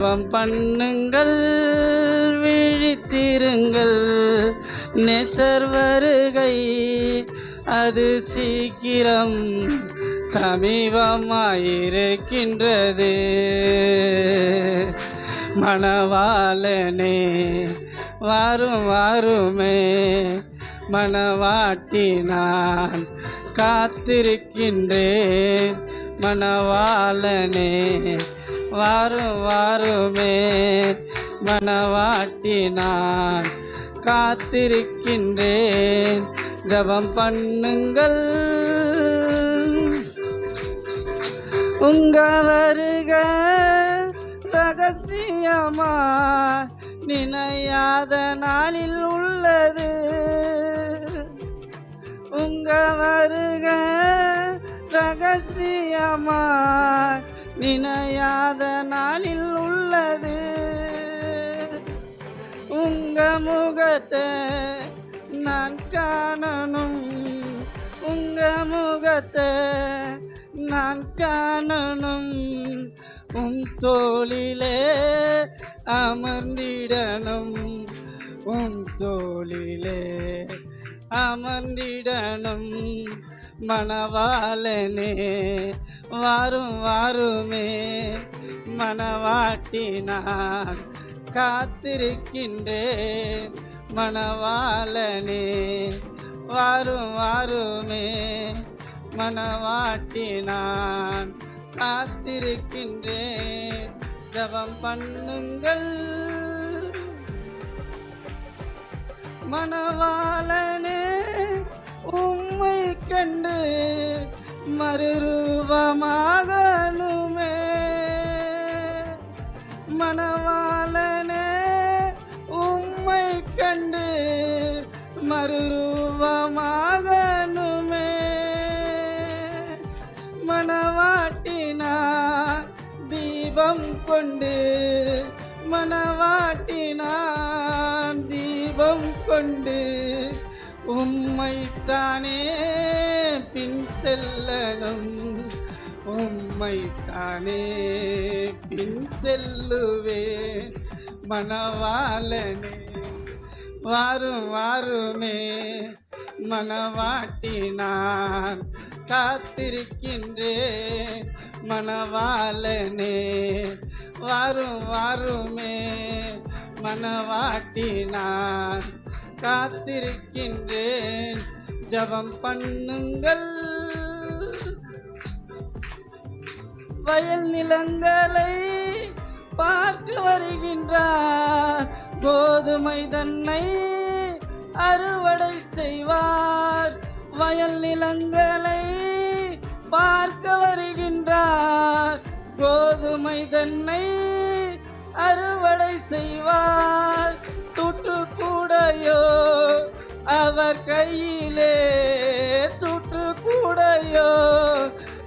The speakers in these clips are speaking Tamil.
ஜெபம் பண்ணுங்கள் விழித்திருங்கள். நெசர் வருகை அது சீக்கிரம் சமீபமாயிருக்கின்றது. மணவாளனே வாரும் வாருமே மணவாட்டி நான் காத்திருக்கின்றேன். மணவாளனே வாரும் வாருமே. மணவாட்டி நான் காத்திருக்கின்றேன். ஜபம் பண்ணுங்கள். உங்க வருக ரகசியமா நினையாத நாளில் உள்ளது. உங்க வருக ரகசியமா நினையாத நாளில் உள்ளது. உங்க முகத்தை நான் காணணும். உங்க முகத்தை நான் காணணும். உன் தோளிலே அமர்ந்திடணும். உன் தோளிலே அமர்ந்திடணும் மணவாளனே வாரும் வாருமே. மணவாட்டினான் காத்திருக்கின்றேன் மணவாளனே வாரும் வாருமே. மணவாட்டினான் காத்திருக்கின்றேன். ஜபம் பண்ணுங்கள். மணவாளன். உம்மை கண்டு மறுரூபமாகணுமே. மணவாளனே உம்மை கண்டு மறுரூபமாகணுமே. மணவாட்டினா தீபம் கொண்டு மணவாட்டினா தீபம் கொண்டு உம்மைத்தானே பின் செல்லணும். உம்மைத்தானே பின் செல்லுவே மணவாளனே வாரும் வாருமே மணவாட்டி நான் காத்திருக்கின்றேன். மணவாளனே வாரும் வாருமே மணவாட்டி நான் காத்திருக்கின்றேன். ஜபம் பண்ணுங்கள். வயல் நிலங்களை பார்க்க வருகின்றார். கோதுமை தன்னை அறுவடை செய்வார். வயல் நிலங்களை பார்க்க வருகின்றார். கோதுமை தன்னை அறுவடை செய்வார். துட்டு கூடையோ அவர் கையிலே துட்டு கூடையோ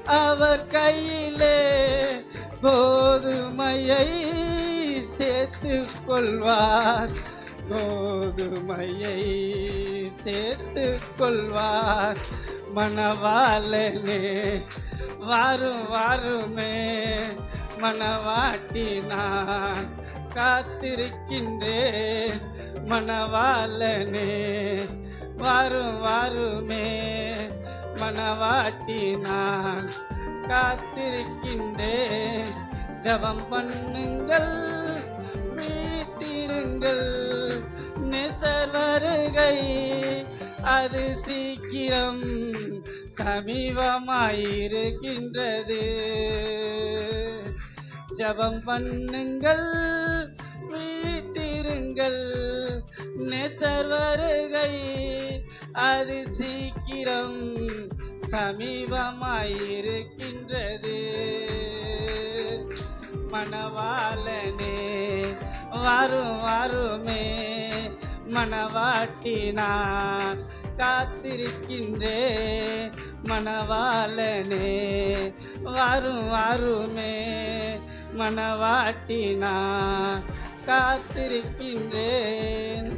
அவர் கையிலே கோதுமையை சேர்த்து கொள்வார். கோதுமையை சேர்த்து கொள்வார். மணவாளனே வாரும் வாருமே மணவாட்டி நான் காத்திருக்கின்றேன் மணவாளனே. வாரும் வாருமே மணவாட்டி நான் காத்திருக்கின்றேன். ஜபம் பண்ணுங்கள் வீட்டிருங்கள் நெசர் வருகை அது சீக்கிரம் சமீபமாயிருக்கின்றது. ஜபம் பண்ணுங்கள் வீட்டிருங்கள் நெசர் வருகை அது சீக்கிரம் சமீபமாயிருக்கின்றது. மணவாளனே வரும் வருமே மணவாட்டி நான் மணவாளனே வரும் வருமே மனவாட்டினா காத்திருக்கின்றேன்.